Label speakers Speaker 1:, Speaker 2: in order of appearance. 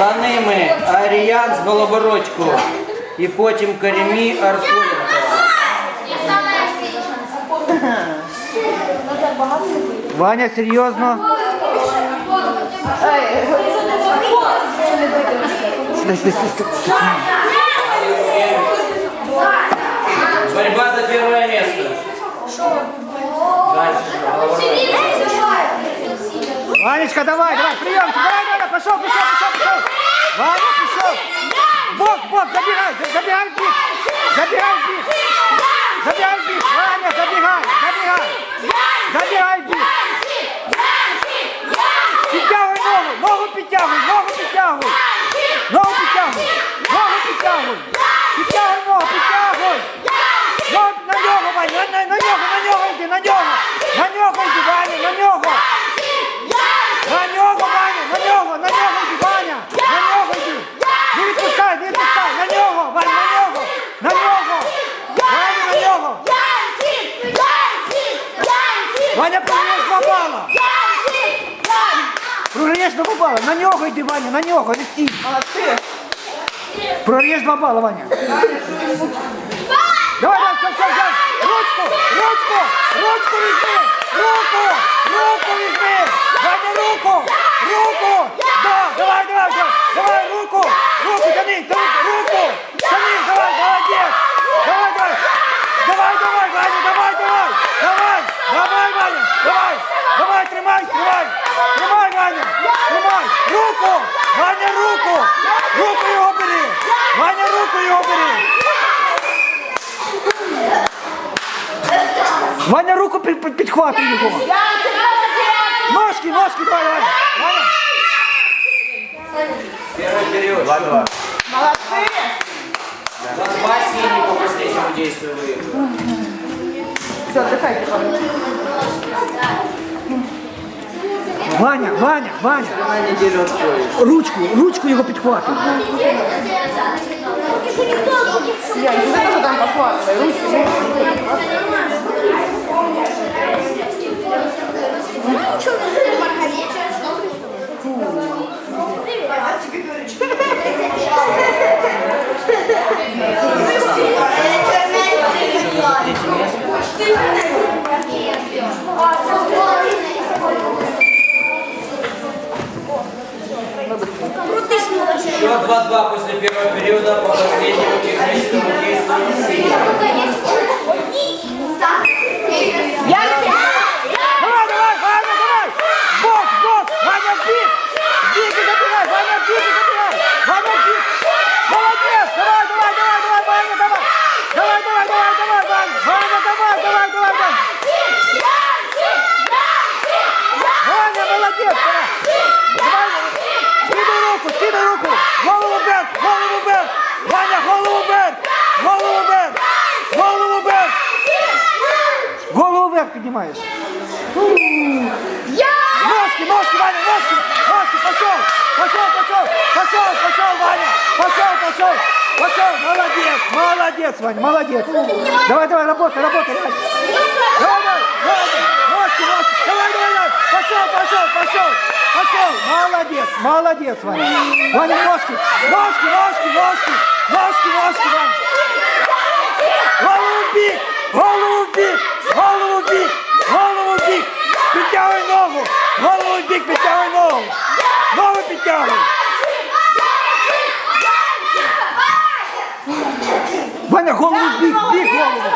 Speaker 1: За ними Аріян з Голобородько. І потім Каремі Аркуленко.
Speaker 2: Ваня, серйозно? Сюди, сюди, сюди, сюди.
Speaker 1: Борьба за первое место. Дальше.
Speaker 2: Ванечка, давай, давай, приемчик, давай, давай, пошел, пошел, пошел, пошел. Ваня, пошел. Бок, бок, забегай, за- забегай в бит. Забегай в бит. Забегай не відпускай, на нього, Ваня, на нього, на нього. Ваня, на нього. Ваня, програєш два бала. Програєш два бала, на нього йди, Ваня, на нього, не стій. Програєш два бала, Ваня. Давай, давай, все, все, все. Ручку, ручку, ручку візьми. Руку, руку візьми. Ваня, руку, руку. Да, давай, давай, давай, давай, Ваня, руку його бери. Ваня, руку під, під, підхватуй його. Ножки, ножки, давай, давай. Ваня.
Speaker 1: Первый период. 2-2. Молодцы. Два синий по последнему действию выиграл.
Speaker 2: Ваня, Ваня, Ваня.
Speaker 1: На неделю отходишь.
Speaker 2: Ручку, ручку його підхватуй.
Speaker 3: Я не знаю, там похватывай. Ручки.
Speaker 1: Счет 2-2 после первого периода по последнему техническому действию
Speaker 2: Голову вверх піднімаєш. Ножки, ножки, Ваня, ножки, ножки, пошел, пошел, пошел, пошел, пошел, Ваня, пошел, пошел, пошел, молодец, молодец, Ваня, молодец. Давай, давай, работай, работай, давай. Давай, давай, давай, ножки, ножки, давай, давай, давай, пошел, пошел, пошел, пошел, молодец, молодец, Ваня. Ваня, ножки, ножки, ножки, ножки, ножки, ножки, Ваня. Підтягуй ногу, голову в бік, підтягуй ногу. Ногу підтягуй. Ваня, голову в бік, в бік голову.